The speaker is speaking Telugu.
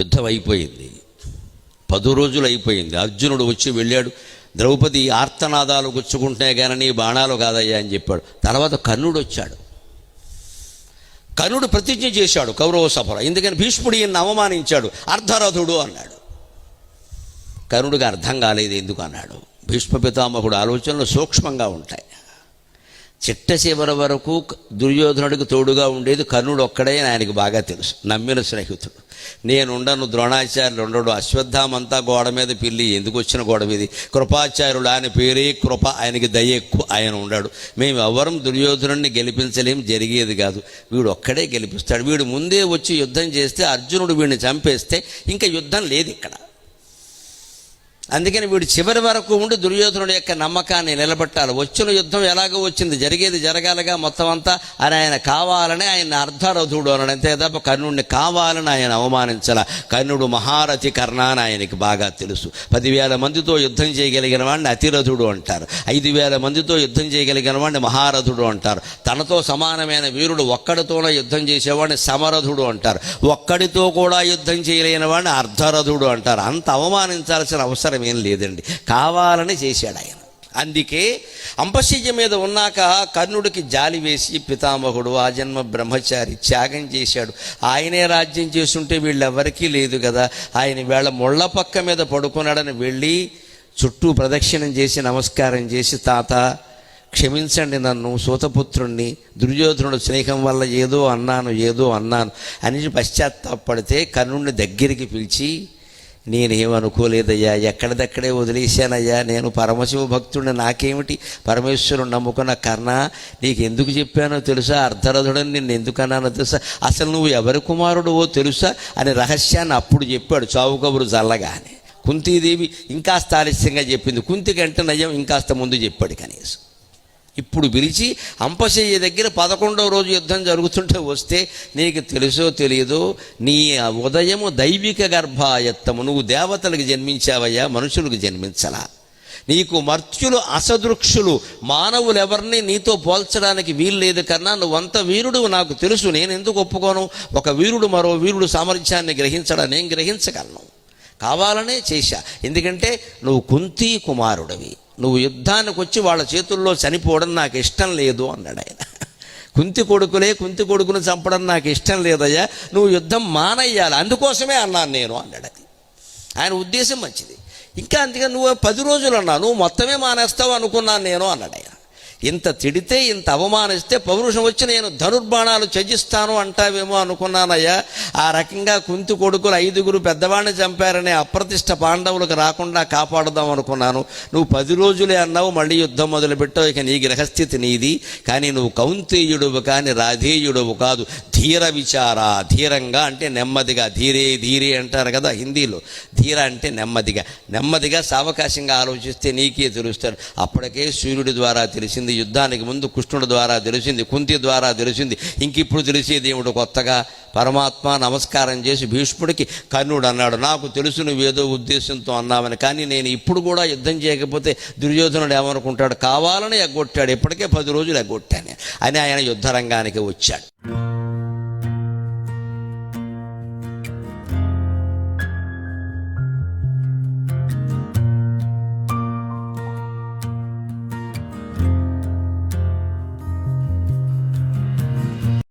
యుద్ధం అయిపోయింది. పది రోజులు అయిపోయింది. అర్జునుడు వచ్చి వెళ్ళాడు. ద్రౌపది ఆర్తనాదాలు గుచ్చుకుంటున్నాయి కానీ నీ బాణాలు కాదయ్యా అని చెప్పాడు. తర్వాత కర్ణుడు వచ్చాడు. కర్ణుడు ప్రతిజ్ఞ చేశాడు కౌరవ సభలో. ఎందుకని? భీష్ముడు ఈయన అవమానించాడు. అర్ధరథుడు అన్నాడు. కర్ణుడికి అర్థం కాలేదు ఎందుకు అన్నాడు. భీష్మ పితామహుడు ఆలోచనలు సూక్ష్మంగా ఉంటాయి. చిట్ట చివరి వరకు దుర్యోధనుడికి తోడుగా ఉండేది కర్ణుడు ఒక్కడే ఆయనకు ఆయనకి బాగా తెలుసు. నమ్మిన స్నేహితుడు. నేనుండను ద్రోణాచార్యులు ఉండడు. అశ్వత్థామంతా గోడ మీద పిల్లి. ఎందుకు వచ్చిన గోడ మీద? కృపాచార్యుడు ఆయన పేరే కృప. ఆయనకి దయ ఎక్కువ. ఆయన ఉండాడు. మేము ఎవరం దుర్యోధనుడిని గెలిపించలేం. జరిగేది కాదు. వీడు ఒక్కడే గెలిపిస్తాడు. వీడు ముందే వచ్చి యుద్ధం చేస్తే అర్జునుడు వీడిని చంపేస్తే ఇంకా యుద్ధం లేదు ఇక్కడ. అందుకని వీడు చివరి వరకు ఉండి దుర్యోధనుడి యొక్క నమ్మకాన్ని నిలబెట్టాలి. వచ్చిన యుద్ధం ఎలాగో వచ్చింది? జరిగేది జరగాలిగా మొత్తం అంతా? అని ఆయన కావాలని ఆయన అర్ధరథుడు అని అంతే తప్ప కర్ణుడిని కావాలని ఆయన అవమానించాల. కర్ణుడు మహారథి కర్ణ అని ఆయనకి బాగా తెలుసు. పదివేల మందితో యుద్ధం చేయగలిగిన వాడిని అతిరథుడు అంటారు. ఐదు వేల మందితో యుద్ధం చేయగలిగిన వాడిని మహారథుడు అంటారు. తనతో సమానమైన వీరుడు ఒక్కడితోనే యుద్ధం చేసేవాడిని సమరథుడు అంటారు. ఒక్కడితో కూడా యుద్ధం చేయలేని వాడిని అర్ధరథుడు అంటారు. అంత అవమానించాల్సిన అవసరం ఏం లేదండి. కావాలని చేశాడు ఆయన. అందుకే అంపశయ్య మీద ఉన్నాక కర్ణుడికి జాలి వేసి పితామహుడు ఆ జన్మ బ్రహ్మచారి త్యాగం చేశాడు. ఆయనే రాజ్యం చేస్తుంటే వీళ్ళెవరికీ లేదు కదా. ఆయన వేళ ముళ్ళ పక్క మీద పడుకున్నాడని వెళ్ళి చుట్టూ ప్రదక్షిణం చేసి నమస్కారం చేసి తాత క్షమించండి నన్ను సూతపుత్రుణ్ణి దుర్యోధనుడు స్నేహం వల్ల ఏదో అన్నాను ఏదో అన్నాను అని పశ్చాత్తాపడితే కర్ణుడిని దగ్గరికి పిలిచి నేనేమనుకోలేదయ్యా ఎక్కడిదక్కడే వదిలేశానయ్యా నేను పరమశివ భక్తుడిని నాకేమిటి? పరమేశ్వరుని నమ్ముకున్న కర్ణ నీకు ఎందుకు చెప్పానో తెలుసా? అర్ధరథుడని నిన్ను ఎందుకన్నానో తెలుసా? అసలు నువ్వు ఎవరి కుమారుడువో తెలుసా? అని రహస్యాన్ని అప్పుడు చెప్పాడు చావు కబురు చల్లగానే కుంతీదేవి ఇంకాస్త ఆలస్యంగా చెప్పింది. కుంతి కంటే నయం ఇంకాస్త ముందు చెప్పాడు కనీసం. ఇప్పుడు పిలిచి అంపశయ్య దగ్గర పదకొండవ రోజు యుద్ధం జరుగుతుంటే వస్తే నీకు తెలుసో తెలియదో నీ ఉదయము దైవిక గర్భాయత్తము. నువ్వు దేవతలకు జన్మించావయ్యా మనుషులకు జన్మించలా. నీకు మర్త్యులు అసదృక్షులు మానవులు ఎవరిని నీతో పోల్చడానికి వీలు లేదు కన్నా నువ్వంత వీరుడు నాకు తెలుసు నేను ఎందుకు ఒప్పుకోను? ఒక వీరుడు మరో వీరుడు సామర్థ్యాన్ని గ్రహించడా? నేను గ్రహించగలను. కావాలనే చేశా. ఎందుకంటే నువ్వు కుంతి కుమారుడివి. నువ్వు యుద్ధానికి వచ్చి వాళ్ళ చేతుల్లో చనిపోవడం నాకు ఇష్టం లేదు అన్నాడు ఆయన. కుంతి కొడుకులే కుంతి కొడుకును చంపడం నాకు ఇష్టం లేదయ్యా నువ్వు యుద్ధం మానయ్యాలి అందుకోసమే అన్నాను నేను అన్నాడు అది. ఆయన ఉద్దేశం మంచిది. ఇంకా అంతగా నువ్వు పది రోజులు అన్నా నువ్వు మొత్తమే మానేస్తావు అనుకున్నాను నేను అన్నాడు ఆయన. ఇంత తిడితే ఇంత అవమానిస్తే పౌరుషం వచ్చి నేను ధనుర్బాణాలు త్యజిస్తాను అంటావేమో అనుకున్నానయ్యా. ఆ రకంగా కుంతి కొడుకులు ఐదుగురు పెద్దవాడిని చంపారనే అప్రతిష్ట పాండవులకు రాకుండా కాపాడుదాం అనుకున్నాను. నువ్వు పది రోజులే అన్నావు మళ్ళీ యుద్ధం మొదలుపెట్టావు ఇక నీ గ్రహస్థితి నీది. కానీ నువ్వు కౌంతేయుడువు కానీ రాధేయుడువు కాదు. ధీర విచార ధీరంగా అంటే నెమ్మదిగా ధీరే ధీరే అంటారు కదా హిందీలో. ధీర అంటే నెమ్మదిగా. నెమ్మదిగా సావకాశంగా ఆలోచిస్తే నీకే తెలుస్తాడు అప్పటికే సూర్యుడి ద్వారా తెలిసింది యుద్ధానికి ముందు కృష్ణుడి ద్వారా తెలిసింది కుంతి ద్వారా తెలిసింది. ఇంక ఇప్పుడు తెలిసేది ఏమిటి కొత్తగా పరమాత్మ నమస్కారం చేసి భీష్ముడికి కర్ణుడు అన్నాడు నాకు తెలుసు నువ్వేదో ఉద్దేశంతో అన్నావని కానీ నేను ఇప్పుడు కూడా యుద్ధం చేయకపోతే దుర్యోధనుడు ఏమనుకుంటాడు? కావాలని ఎగ్గొట్టాడు. ఇప్పటికే పది రోజులు ఎగ్గొట్టాను. అని ఆయన యుద్ధరంగానికి వచ్చాడు.